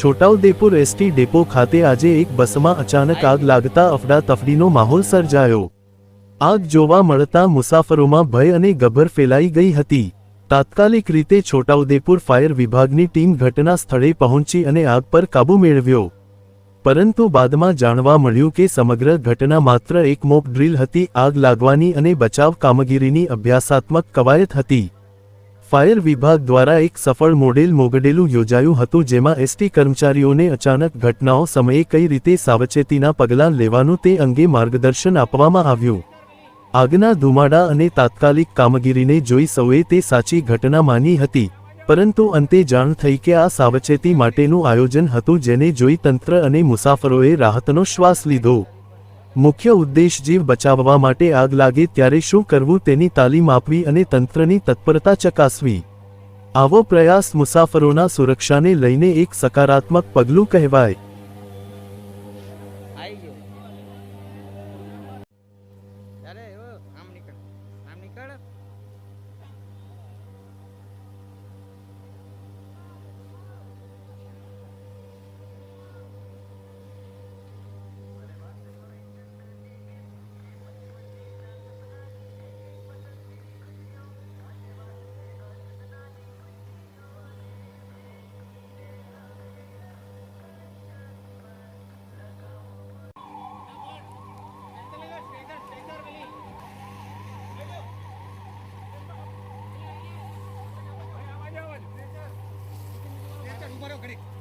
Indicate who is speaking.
Speaker 1: Chhota Udepur ST depot ખાતે આજે એક બસમાં અચાનક આગ લાગતા અફડાતફડીનો માહોલ સર્જાયો. આગ જોવા મળતા મુસાફરોમાં ભય અને ગભર ફેલાઈ ગઈ હતી. તાત્કાલિક રીતે છોટાઉદેપુર ફાયર વિભાગની ટીમ ઘટના સ્થળે પહોંચી અને આગ પર કાબૂ મેળવ્યો. પરંતુ બાદમાં જાણવા મળ્યું કે સમગ્ર ઘટના માત્ર એક મોક ડ્રીલ હતી, આગ લાગવાની અને બચાવ કામગીરીની અભ્યાસાત્મક કવાયત હતી. ફાયર વિભાગ દ્વારા એક સફળ મોડેલ મોગડેલું યોજાયું હતું જેમાં એસટી કર્મચારીઓને અચાનક ઘટનાઓ સમયે કઈ રીતે સાવચેતીના પગલાં લેવાનું તે અંગે માર્ગદર્શન આપવામાં આવ્યું. આગના ધુમાડા અને તાત્કાલિક કામગીરીને જોઈ સૌએ તે સાચી ઘટના માની હતી, પરંતુ અંતે જાણ થઈ કે આ સાવચેતી માટેનું આયોજન હતું જેને જોઈ તંત્ર અને મુસાફરોએ રાહતનો શ્વાસ લીધો. મુખ્ય ઉદ્દેશ જીવ બચાવવા માટે આગ લાગે ત્યારે શું કરવું તેની તાલીમ આપવી અને તંત્રની તત્પરતા ચકાસવી. આવો પ્રયાસ મુસાફરોના સુરક્ષાને લઈને એક સકારાત્મક પગલું કહેવાય. Agora eu grito.